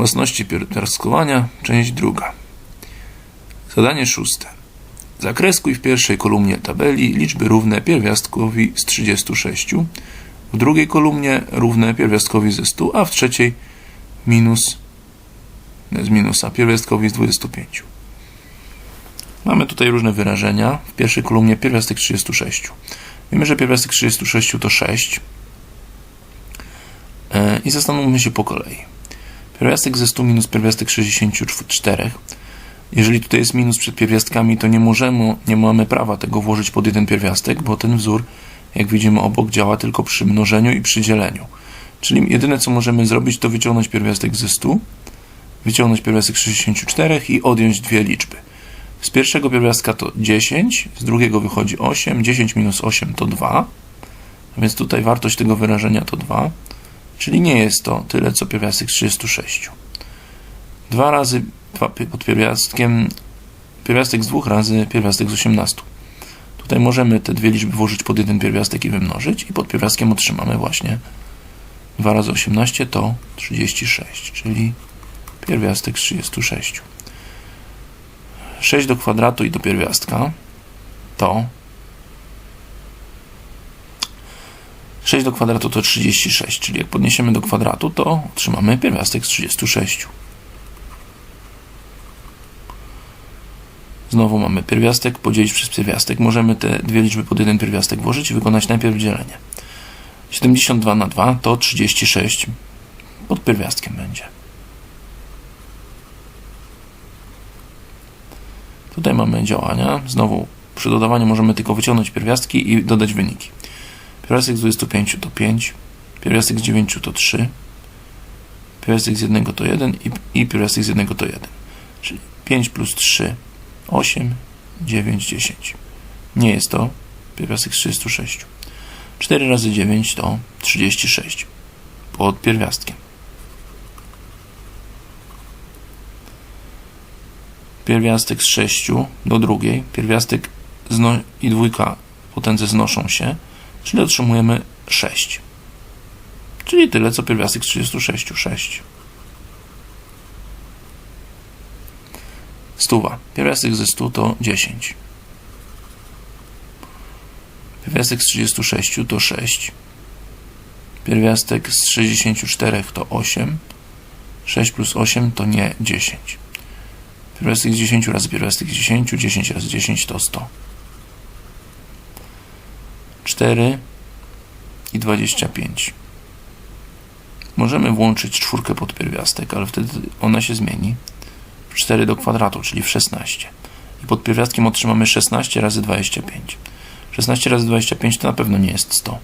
Własności pierwiastkowania, część druga. Zadanie szóste. Zakreskuj w pierwszej kolumnie tabeli liczby równe pierwiastkowi z 36, w drugiej kolumnie równe pierwiastkowi ze 100, a w trzeciej minus z minusa pierwiastkowi z 25. Mamy tutaj różne wyrażenia. W pierwszej kolumnie pierwiastek 36. Wiemy, że pierwiastek 36 to 6. E, I zastanówmy się po kolei. Pierwiastek ze 100 minus pierwiastek 64. Jeżeli tutaj jest minus przed pierwiastkami, to nie możemy, nie mamy prawa tego włożyć pod jeden pierwiastek, bo ten wzór, jak widzimy obok, działa tylko przy mnożeniu i przy dzieleniu. Czyli jedyne, co możemy zrobić, to wyciągnąć pierwiastek ze 100, wyciągnąć pierwiastek 64 i odjąć dwie liczby. Z pierwszego pierwiastka to 10, z drugiego wychodzi 8, 10 minus 8 to 2, a więc tutaj wartość tego wyrażenia to 2, czyli nie jest to tyle, co pierwiastek z 36. 2 razy dwa pod pierwiastkiem, pierwiastek z dwóch razy pierwiastek z 18. Tutaj możemy te dwie liczby włożyć pod jeden pierwiastek i wymnożyć i pod pierwiastkiem otrzymamy właśnie 2 razy 18 to 36, czyli pierwiastek z 36. 6 do kwadratu i do pierwiastka to 6 do kwadratu to 36, czyli jak podniesiemy do kwadratu, to otrzymamy pierwiastek z 36. Znowu mamy pierwiastek, podzielić przez pierwiastek. Możemy te dwie liczby pod jeden pierwiastek włożyć i wykonać najpierw dzielenie. 72 na 2 to 36 pod pierwiastkiem będzie. Tutaj mamy działania. Znowu przy dodawaniu możemy tylko wyciągnąć pierwiastki i dodać wyniki. Pierwiastek z 25 to 5, pierwiastek z 9 to 3, pierwiastek z 1 to 1 i, i pierwiastek z 1 to 1. Czyli 5 plus 3, 8, 9, 10. Nie jest to pierwiastek z 36. 4 razy 9 to 36 pod pierwiastkiem. pierwiastek z 6 do drugiej, pierwiastek i dwójka potędze znoszą się, czyli otrzymujemy 6. Czyli tyle, co pierwiastek z 36, 6. Stuwa. Pierwiastek ze 100 to 10. Pierwiastek z 36 to 6. Pierwiastek z 64 to 8. 6 plus 8 to nie 10. Pierwiastek z 10 razy pierwiastek z 10, 10 razy 10 to 100. 4 i 25. Możemy włączyć czwórkę pod pierwiastek, ale wtedy ona się zmieni w 4 do kwadratu, czyli w 16. I pod pierwiastkiem otrzymamy 16 razy 25. 16 razy 25 to na pewno nie jest 100.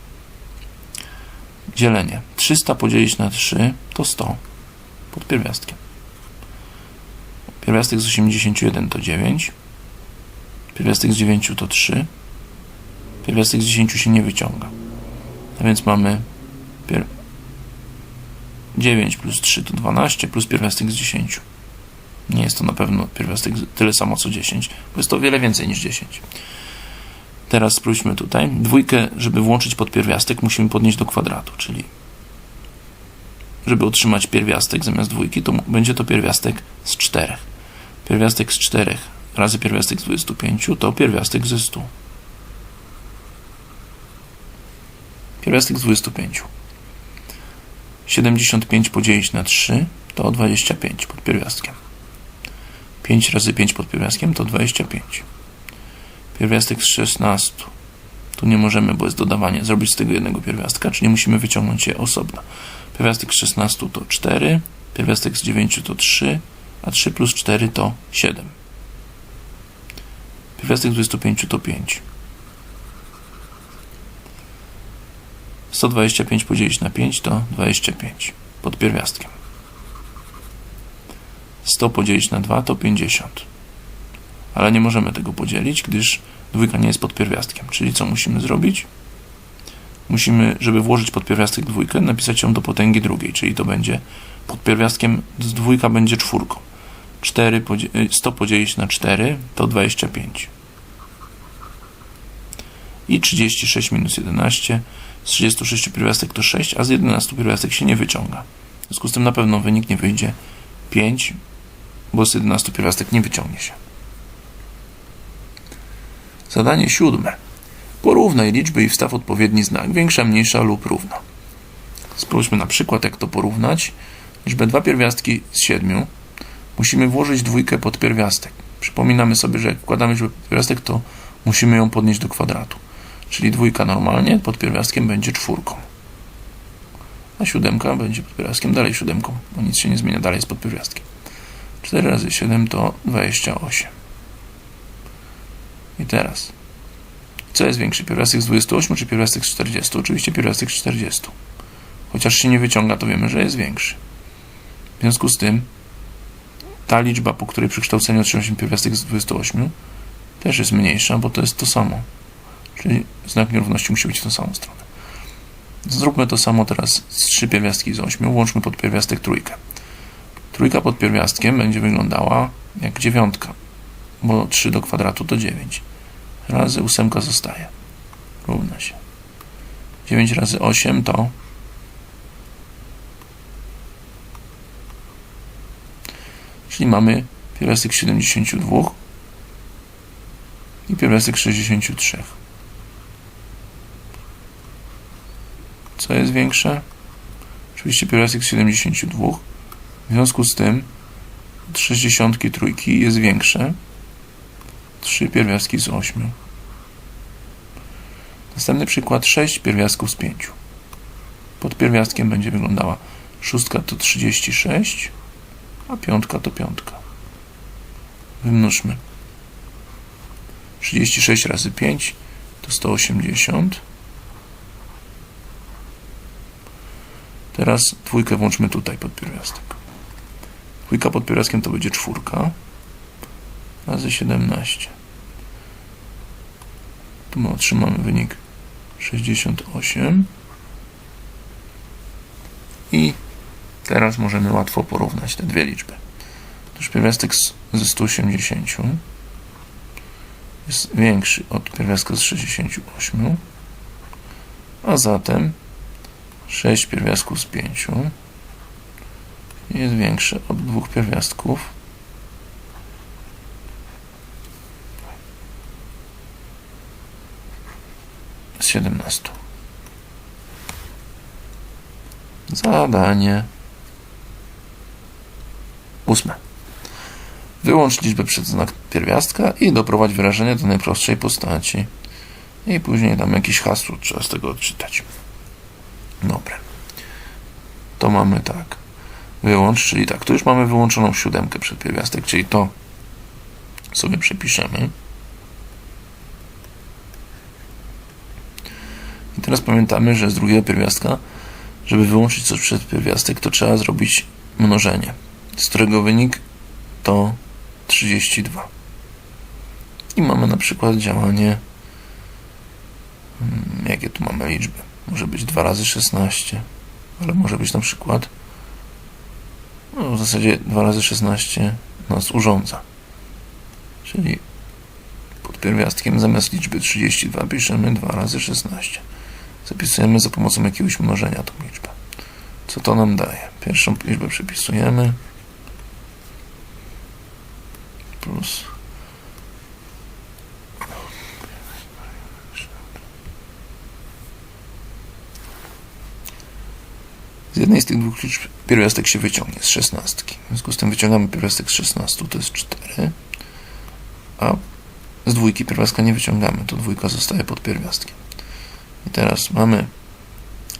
Dzielenie. 300 podzielić na 3 to 100 pod pierwiastkiem. Pierwiastek z 81 to 9. Pierwiastek z 9 to 3. Pierwiastek z 10 się nie wyciąga. A więc mamy pier... 9 plus 3 to 12 plus pierwiastek z 10. Nie jest to na pewno pierwiastek tyle samo co 10, bo jest to o wiele więcej niż 10. Teraz spróbujmy tutaj. Dwójkę, żeby włączyć pod pierwiastek, musimy podnieść do kwadratu, czyli żeby otrzymać pierwiastek zamiast dwójki, to będzie to pierwiastek z 4. Pierwiastek z 4 razy pierwiastek z 25 to pierwiastek ze 100. Pierwiastek z 25. 75 podzielić na 3 to 25 pod pierwiastkiem. 5 razy 5 pod pierwiastkiem to 25. Pierwiastek z 16. Tu nie możemy, bo jest dodawanie, zrobić z tego jednego pierwiastka, czyli musimy wyciągnąć je osobno. Pierwiastek z 16 to 4, pierwiastek z 9 to 3, a 3 plus 4 to 7. Pierwiastek z 25 to 5. 125 podzielić na 5 to 25 pod pierwiastkiem. 100 podzielić na 2 to 50. Ale nie możemy tego podzielić, gdyż dwójka nie jest pod pierwiastkiem. Czyli co musimy zrobić? Musimy, żeby włożyć pod pierwiastek dwójkę, napisać ją do potęgi drugiej, czyli to będzie pod pierwiastkiem z dwójka będzie czwórką. 4 100 podzielić na 4 to 25. I 36 minus 11 z 36 pierwiastek to 6, a z 11 pierwiastek się nie wyciąga. W związku z tym na pewno wynik nie wyjdzie 5, bo z 11 pierwiastek nie wyciągnie się. Zadanie siódme. Porównaj liczby i wstaw odpowiedni znak, większa, mniejsza lub równa. Spójrzmy na przykład, jak to porównać. Liczbę dwa pierwiastki z 7 musimy włożyć dwójkę pod pierwiastek. Przypominamy sobie, że jak wkładamy liczbę pierwiastek, to musimy ją podnieść do kwadratu. Czyli dwójka normalnie pod pierwiastkiem będzie czwórką. A siódemka będzie pod pierwiastkiem dalej siódemką, bo nic się nie zmienia, dalej jest pod pierwiastkiem. 4 razy 7 to 28. I teraz, co jest większy, pierwiastek z 28 czy pierwiastek z 40? Oczywiście pierwiastek z 40. Chociaż się nie wyciąga, to wiemy, że jest większy. W związku z tym, ta liczba, po której przy kształceniu otrzyma się pierwiastek z 28, też jest mniejsza, bo to jest to samo. Czyli znak nierówności musi być w tą samą stronę. Zróbmy to samo teraz z 3 pierwiastki z 8. Łączmy pod pierwiastek trójkę. Trójka pod pierwiastkiem będzie wyglądała jak dziewiątka, bo 3 do kwadratu to 9. Razy ósemka zostaje. Równa się. 9 razy 8 to czyli mamy pierwiastek 72 i pierwiastek 63. Co jest większe? Oczywiście pierwiastek z 72. W związku z tym od 63 jest większe. 3 pierwiastki z 8. Następny przykład 6 pierwiastków z 5. Pod pierwiastkiem będzie wyglądała szóstka to 36, a piątka to piątka. Wymnóżmy. 36 razy 5 to 180. Teraz dwójkę włączmy tutaj pod pierwiastek. Dwójka pod pierwiastkiem to będzie czwórka razy 17. Tu my otrzymamy wynik 68. I teraz możemy łatwo porównać te dwie liczby. Otóż pierwiastek ze 180 jest większy od pierwiastka z 68, a zatem 6 pierwiastków z 5 jest większe od dwóch pierwiastków z 17. Zadanie ósme. Wyłącz liczbę przed znak pierwiastka i doprowadź wyrażenie do najprostszej postaci. I później dam jakieś hasło, trzeba z tego odczytać. Dobra. To mamy tak. Wyłącz, czyli tak. Tu już mamy wyłączoną siódemkę przed pierwiastek, czyli to sobie przepiszemy. I teraz pamiętamy, że z drugiego pierwiastka, żeby wyłączyć coś przed pierwiastek, to trzeba zrobić mnożenie, z którego wynik to 32. I mamy na przykład działanie, mm, jakie tu mamy liczby. Może być 2 razy 16, ale może być na przykład, no w zasadzie 2 razy 16 nas urządza. Czyli pod pierwiastkiem zamiast liczby 32 piszemy 2 razy 16. Zapisujemy za pomocą jakiegoś mnożenia tą liczbę. Co to nam daje? Pierwszą liczbę przepisujemy. Plus. Z jednej z tych dwóch liczb pierwiastek się wyciągnie z 16. W związku z tym wyciągamy pierwiastek z 16, to jest 4. A z dwójki pierwiastka nie wyciągamy, to dwójka zostaje pod pierwiastkiem. I teraz mamy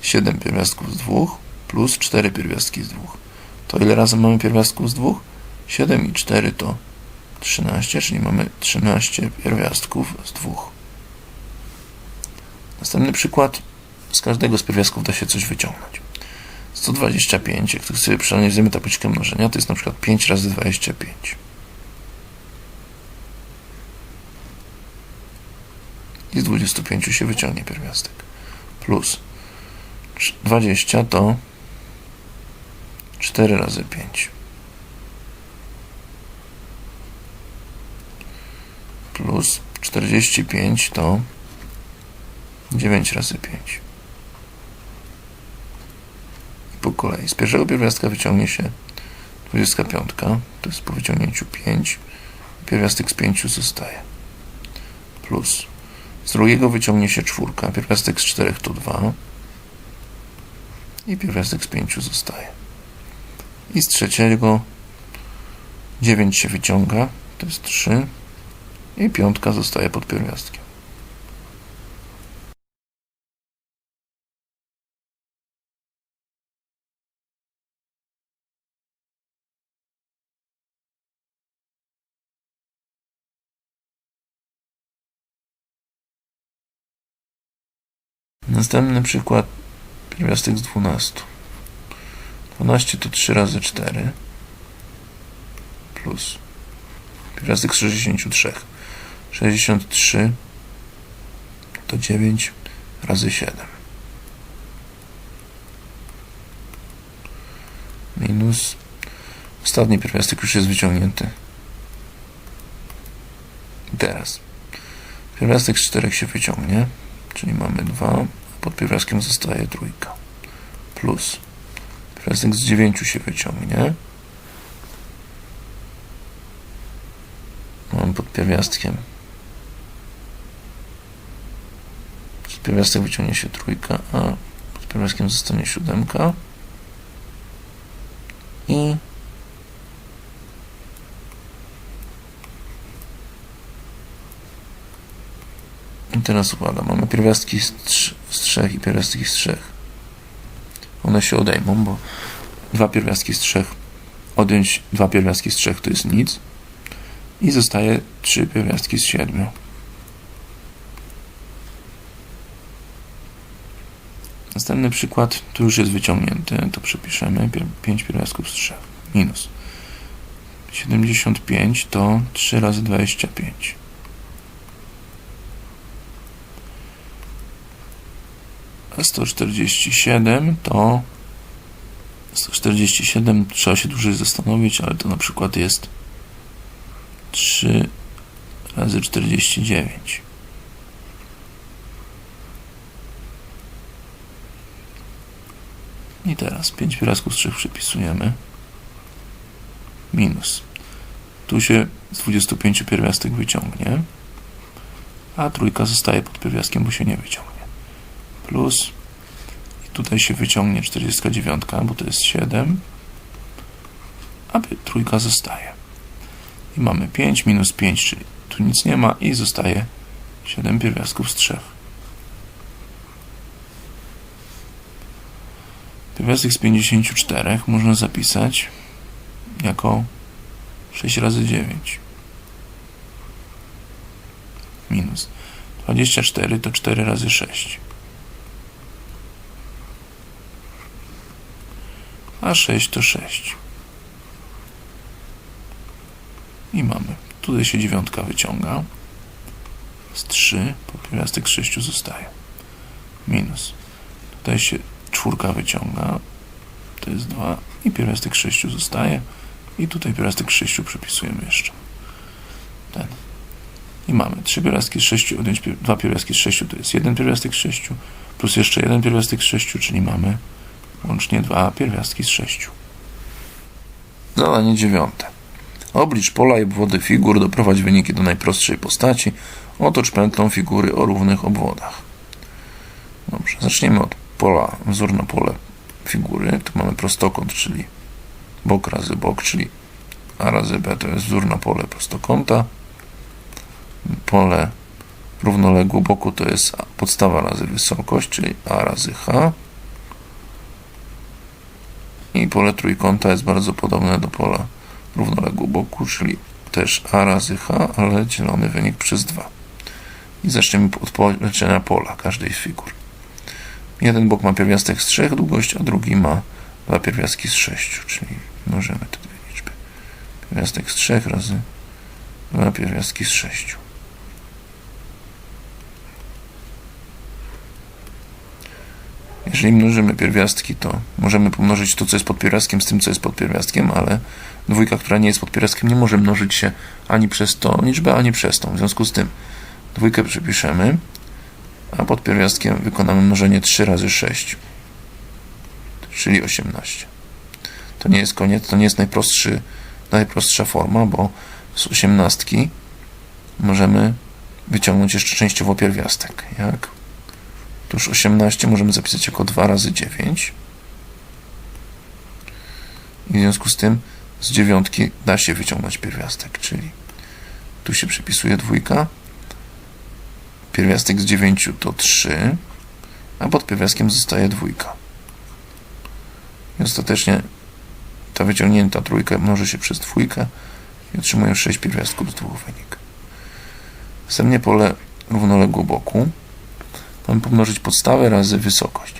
7 pierwiastków z 2 plus 4 pierwiastki z 2. To ile razy mamy pierwiastków z 2? 7 i 4 to 13, czyli mamy 13 pierwiastków z 2. Następny przykład. Z każdego z pierwiastków da się coś wyciągnąć. 125, jak tu sobie przeanalizujemy tabliczkę mnożenia, to jest na przykład 5 razy 25. I z 25 się wyciągnie pierwiastek. Plus 20 to 4 razy 5. Plus 45 to 9 razy 5. I po kolei. Z pierwszego pierwiastka wyciągnie się 25 to jest po wyciągnięciu 5. Pierwiastek z 5 zostaje. Plus. Z drugiego wyciągnie się czwórka. Pierwiastek z 4 to 2. I pierwiastek z 5 zostaje. I z trzeciego 9 się wyciąga. To jest 3. I piątka zostaje pod pierwiastkiem. Następny przykład. Pierwiastek z 12. 12 to 3 razy 4 plus pierwiastek z 63. 63 to 9 razy 7 minus ostatni pierwiastek już jest wyciągnięty. I teraz pierwiastek z 4 się wyciągnie, czyli mamy 2, a pod pierwiastkiem zostaje trójka plus pierwiastek z 9 się wyciągnie. Mam pod pierwiastkiem. Z pierwiastek wyciągnie się trójka, a pod pierwiastkiem zostanie siódemka. I teraz uwaga, mamy pierwiastki z, trz- z trzech i pierwiastki z trzech. One się odejmą, bo dwa pierwiastki z trzech odjąć dwa pierwiastki z trzech to jest nic i zostaje trzy pierwiastki z siedmiu. Następny przykład, tu już jest wyciągnięty, to przepiszemy. Pier- 5 pierwiastków z 3. Minus. 75 to 3 razy 25. 147 to 147 trzeba się dłużej zastanowić, ale to na przykład jest 3 razy 49. I teraz 5 pierwiastków z 3 przypisujemy. Minus. Tu się z 25 pierwiastek wyciągnie, a trójka zostaje pod pierwiastkiem, bo się nie wyciągnie. Plus. I tutaj się wyciągnie 49, bo to jest 7, a trójka zostaje. I mamy 5 minus 5, czyli tu nic nie ma i zostaje 7 pierwiastków z 3. Pierwiastek z 54 można zapisać jako 6 razy 9 minus 24 to 4 razy 6 a 6 to 6 i mamy. Tutaj się dziewiątka wyciąga. Z 3 po pierwiastek z 6 zostaje. Minus. Tutaj się czwórka wyciąga, to jest 2 i pierwiastek 6 zostaje. I tutaj pierwiastek 6 przepisujemy jeszcze. Ten. I mamy 3 pierwiastki z 6 odjąć 2 pierwiastki z 6 to jest 1 pierwiastek z 6 plus jeszcze 1 pierwiastek z 6 czyli mamy łącznie 2 pierwiastki z 6 zadanie dziewiąte oblicz pola i obwody figur doprowadź wyniki do najprostszej postaci otocz pętlą figury o równych obwodach dobrze, zaczniemy od pola, wzór na pole figury, tu mamy prostokąt, czyli bok razy bok, czyli a razy b to jest wzór na pole prostokąta. Pole równoległe boku to jest podstawa razy wysokość, czyli a razy h. I pole trójkąta jest bardzo podobne do pola równoległe boku, czyli też a razy h, ale dzielony wynik przez 2. I zaczniemy od poleczenia pola każdej z figur. Jeden bok ma pierwiastek z 3 długość, a drugi ma dwa pierwiastki z 6, czyli mnożymy te dwie liczby. Pierwiastek z 3 razy dwa pierwiastki z 6. Jeżeli mnożymy pierwiastki, to możemy pomnożyć to, co jest pod pierwiastkiem, z tym, co jest pod pierwiastkiem, ale dwójka, która nie jest pod pierwiastkiem, nie może mnożyć się ani przez tą liczbę, ani przez tą. W związku z tym dwójkę przepiszemy, a pod pierwiastkiem wykonamy mnożenie 3 razy 6, czyli 18. To nie jest koniec, to nie jest najprostszy, najprostsza forma, bo z osiemnastki możemy wyciągnąć jeszcze częściowo pierwiastek. Jak? Otóż 18 możemy zapisać jako 2 razy 9. I w związku z tym z dziewiątki da się wyciągnąć pierwiastek, czyli tu się przypisuje dwójka. Pierwiastek z 9 to 3, a pod pierwiastkiem zostaje dwójka. I ostatecznie ta wyciągnięta trójka mnoży się przez dwójkę i otrzymuje 6 pierwiastków z dwóch wynik. Następnie pole równoległo boku. Mamy pomnożyć podstawę razy wysokość.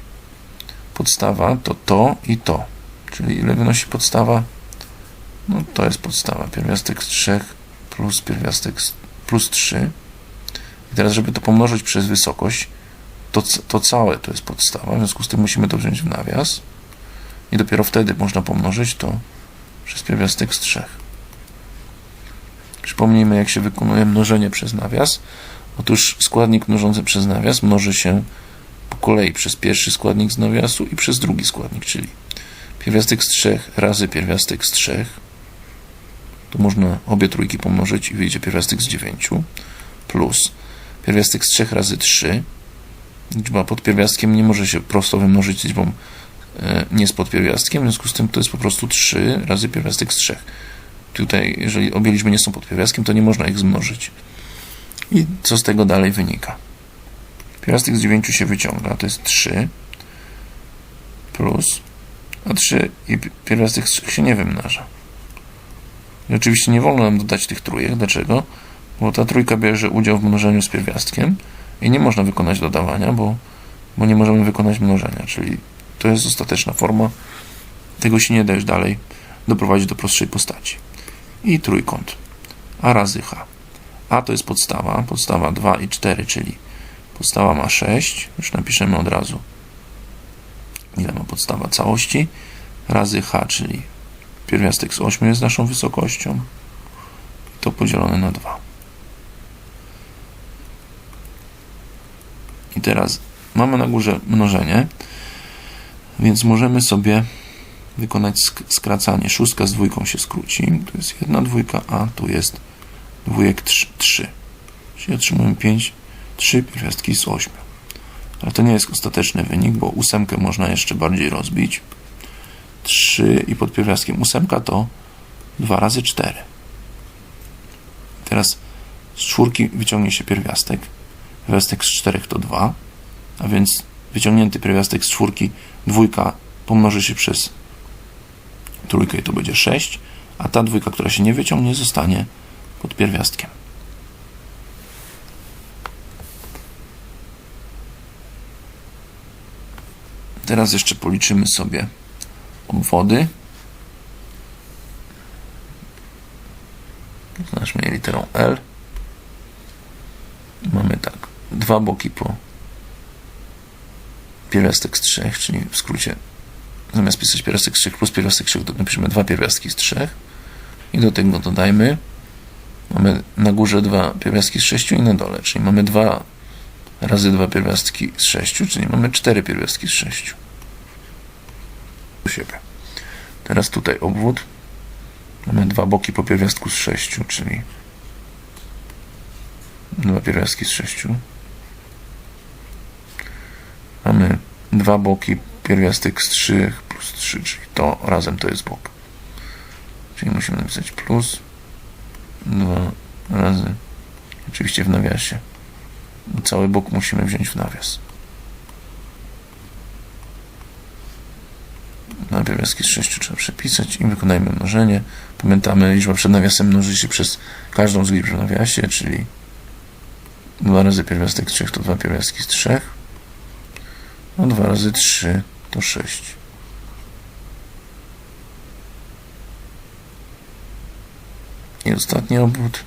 Podstawa to to i to. Czyli ile wynosi podstawa? No to jest podstawa. Pierwiastek z 3 plus pierwiastek z plus 3. I teraz, żeby to pomnożyć przez wysokość, to, to całe to jest podstawa. W związku z tym musimy to wziąć w nawias. I dopiero wtedy można pomnożyć to przez pierwiastek z 3. Przypomnijmy, jak się wykonuje mnożenie przez nawias. Otóż składnik mnożący przez nawias mnoży się po kolei przez pierwszy składnik z nawiasu i przez drugi składnik, czyli pierwiastek z 3 razy pierwiastek z 3. Tu można obie trójki pomnożyć i wyjdzie pierwiastek z 9 plus pierwiastek z 3 razy 3. Liczba pod pierwiastkiem nie może się prosto wymnożyć liczbą e, nie z podpierwiastkiem, w związku z tym to jest po prostu 3 razy pierwiastek z 3. Tutaj, jeżeli obie liczby nie są pod pierwiastkiem, to nie można ich zmnożyć. I co z tego dalej wynika? Pierwiastek z 9 się wyciąga, to jest 3 plus, a 3 i pierwiastek z 3 się nie wymnaża. I oczywiście nie wolno nam dodać tych trójek. Dlaczego? Bo ta trójka bierze udział w mnożeniu z pierwiastkiem i nie można wykonać dodawania, bo, bo nie możemy wykonać mnożenia, czyli to jest ostateczna forma. Tego się nie da już dalej doprowadzić do prostszej postaci. I trójkąt. A razy H. A to jest podstawa. Podstawa 2 i 4, czyli podstawa ma 6. Już napiszemy od razu, ile ma podstawa całości. Razy H, czyli pierwiastek z 8 jest naszą wysokością. To podzielone na 2. I teraz mamy na górze mnożenie, więc możemy sobie wykonać skracanie. Szóstka z dwójką się skróci. Tu jest jedna dwójka, a tu jest dwójek 3. Czyli otrzymujemy 5, 3 pierwiastki z 8. Ale to nie jest ostateczny wynik, bo ósemkę można jeszcze bardziej rozbić. 3 i pod pierwiastkiem ósemka to 2 razy 4. Teraz z czwórki wyciągnie się pierwiastek. Pierwiastek z 4 to 2, a więc wyciągnięty pierwiastek z czwórki, dwójka pomnoży się przez trójkę i to będzie 6, a ta dwójka, która się nie wyciągnie, zostanie pod pierwiastkiem. Teraz jeszcze policzymy sobie obwody. Znaczmy je literą L. Mamy tak, dwa boki po pierwiastek z trzech, czyli w skrócie zamiast pisać pierwiastek z 3 plus pierwiastek z 3, to napiszemy dwa pierwiastki z 3 i do tego dodajmy mamy na górze dwa pierwiastki z 6 i na dole, czyli mamy 2 razy dwa pierwiastki z 6, czyli mamy 4 pierwiastki z 6 do siebie. Teraz tutaj obwód mamy dwa boki po pierwiastku z 6, czyli dwa pierwiastki z 6 mamy dwa boki pierwiastek z 3 plus 3, czyli to razem to jest bok. Czyli musimy napisać plus 2 razy, oczywiście w nawiasie. Cały bok musimy wziąć w nawias. Na pierwiastki z 6 trzeba przepisać i wykonajmy mnożenie. Pamiętamy, liczba przed nawiasem mnoży się przez każdą z liczb w nawiasie, czyli 2 razy pierwiastek z 3 to 2 pierwiastki z 3. No 2 razy 3 to 6. I ostatni obwód.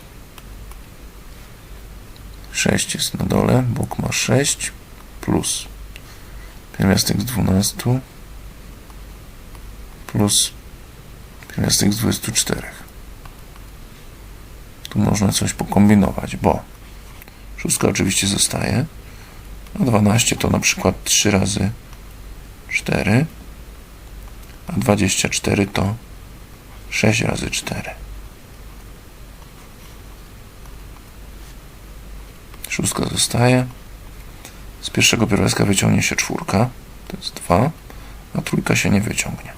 6 jest na dole, bok ma 6 plus pierwiastek z 12 plus pierwiastek z 24. Tu można coś pokombinować, bo szóstka oczywiście zostaje, a 12 to na przykład 3 razy 4 a 24 to 6 razy 4. Szóstka zostaje. Z pierwszego pierwiastka wyciągnie się czwórka, to jest 2, a trójka się nie wyciągnie.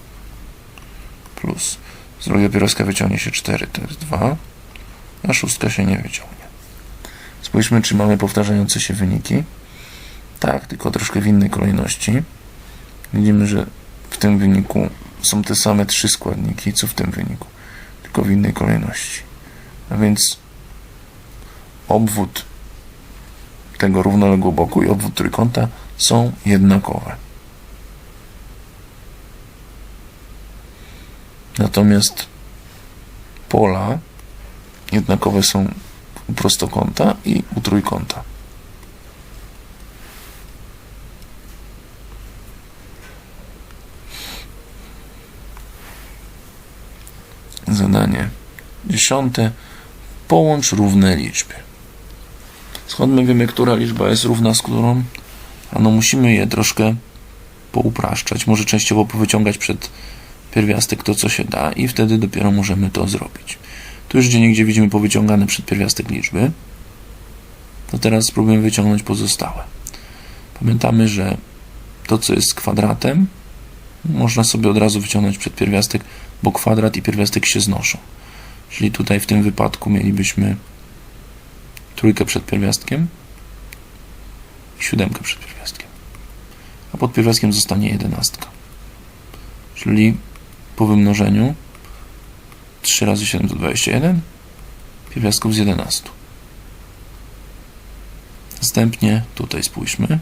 Plus z drugiego pierwiastka wyciągnie się 4, to jest 2, a szóstka się nie wyciągnie. Spójrzmy, czy mamy powtarzające się wyniki. Tak, tylko troszkę w innej kolejności. Widzimy, że w tym wyniku są te same trzy składniki, co w tym wyniku, tylko w innej kolejności. A więc obwód tego równoległego boku i obwód trójkąta są jednakowe. Natomiast pola jednakowe są u prostokąta i u trójkąta. Zadanie dziesiąte. Połącz równe liczby. Skąd my wiemy, która liczba jest równa z którą? Ano musimy je troszkę poupraszczać, może częściowo powyciągać przed pierwiastek to, co się da i wtedy dopiero możemy to zrobić. Tu już gdzie niegdzie widzimy powyciągany przedpierwiastek liczby. To teraz spróbujemy wyciągnąć pozostałe. Pamiętamy, że to, co jest kwadratem, można sobie od razu wyciągnąć przedpierwiastek, bo kwadrat i pierwiastek się znoszą. Czyli tutaj w tym wypadku mielibyśmy trójkę przed pierwiastkiem i siódemkę przed pierwiastkiem. A pod pierwiastkiem zostanie jedenastka. Czyli po wymnożeniu 3 razy 7 to 21 pierwiastków z 11. Następnie tutaj spójrzmy.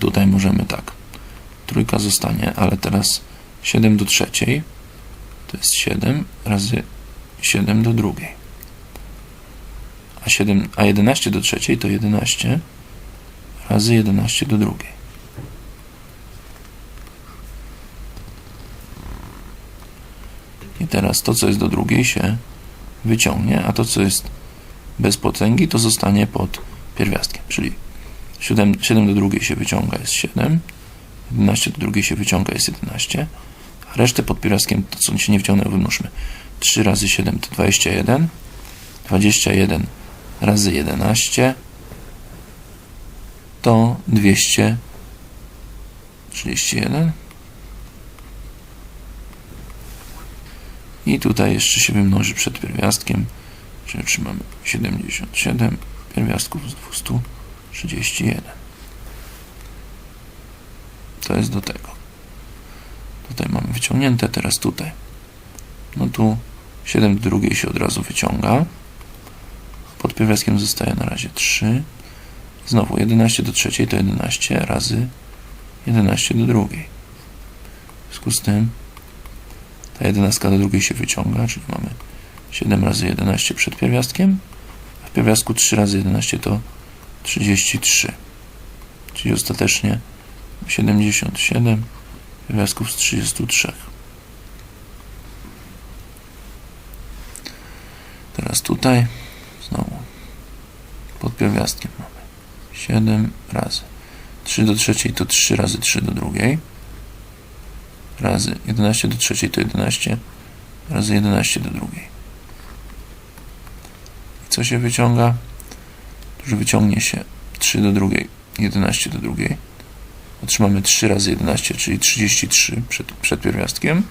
Tutaj możemy tak. Trójka zostanie, ale teraz 7 do trzeciej to jest 7 razy 7 do drugiej. A, 7, a 11 do trzeciej to 11 razy 11 do drugiej. I teraz to, co jest do drugiej się wyciągnie, a to, co jest bez potęgi, to zostanie pod pierwiastkiem. Czyli 7, 7 do drugiej się wyciąga jest 7, 11 do drugiej się wyciąga jest 11, a resztę pod pierwiastkiem, to co się nie wyciągnęło, wymnożmy. 3 razy 7 to 21, 21 razy 11 to 231 i tutaj jeszcze się wymnoży przed pierwiastkiem, czyli otrzymamy 77 pierwiastków z 231. To jest do tego. Tutaj mamy wyciągnięte, teraz tutaj. No tu 7 do drugiej się od razu wyciąga. Pod pierwiastkiem zostaje na razie 3. Znowu 11 do trzeciej to 11 razy 11 do drugiej. W związku z tym ta 11 do drugiej się wyciąga, czyli mamy 7 razy 11 przed pierwiastkiem, a w pierwiastku 3 razy 11 to 33. Czyli ostatecznie 77 pierwiastków z 33. Teraz tutaj znowu pod pierwiastkiem mamy 7 razy 3 do trzeciej to 3 razy 3 do drugiej razy 11 do trzeciej to 11 razy 11 do drugiej. I co się wyciąga? że wyciągnie się 3 do drugiej, 11 do drugiej. Otrzymamy 3 razy 11, czyli 33 przed, przed pierwiastkiem,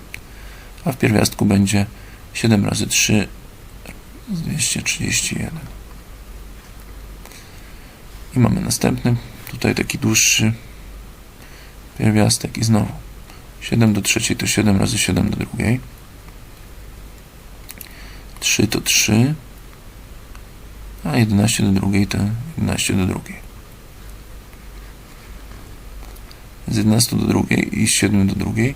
a w pierwiastku będzie 7 razy 3 231. I mamy następny, tutaj taki dłuższy pierwiastek i znowu 7 do trzeciej to 7 razy 7 do drugiej. 3 to 3, a 11 do drugiej to 11 do drugiej. Z 11 do drugiej i z 7 do drugiej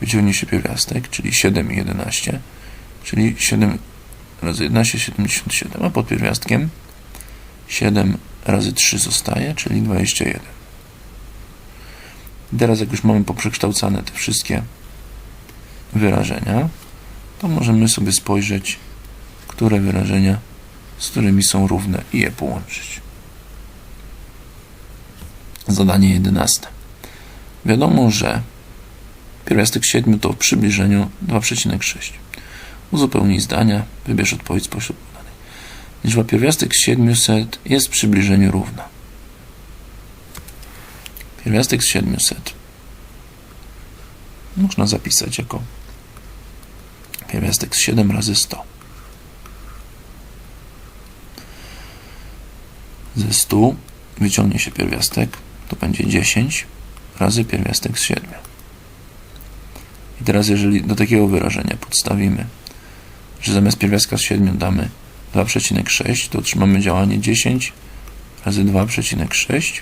wyciągnie się pierwiastek, czyli 7 i 11, czyli 7 razy 11, 77, a pod pierwiastkiem 7 razy 3 zostaje, czyli 21. I teraz jak już mamy poprzekształcane te wszystkie wyrażenia, to możemy sobie spojrzeć, które wyrażenia z którymi są równe i je połączyć. Zadanie 11. Wiadomo, że pierwiastek 7 to w przybliżeniu 2,6. Uzupełnij zdania, wybierz odpowiedź spośród podanych. Liczba pierwiastek z 700 jest w przybliżeniu równa. Pierwiastek z 700 można zapisać jako pierwiastek z 7 razy 100. Ze 100 wyciągnie się pierwiastek, to będzie 10 razy pierwiastek z 7. I teraz jeżeli do takiego wyrażenia podstawimy, że zamiast pierwiastka z 7 damy 2,6, to otrzymamy działanie 10 razy 2,6,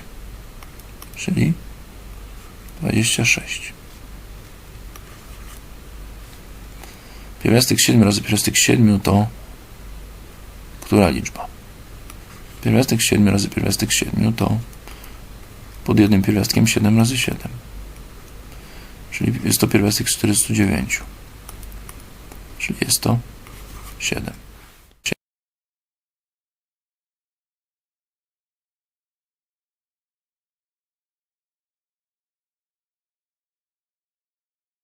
czyli 26. Pierwiastek 7 razy pierwiastek 7 to która liczba? Pierwiastek 7 razy pierwiastek 7 to pod jednym pierwiastkiem 7 razy 7. Czyli jest to pierwiastek z 409. Czyli jest to 7.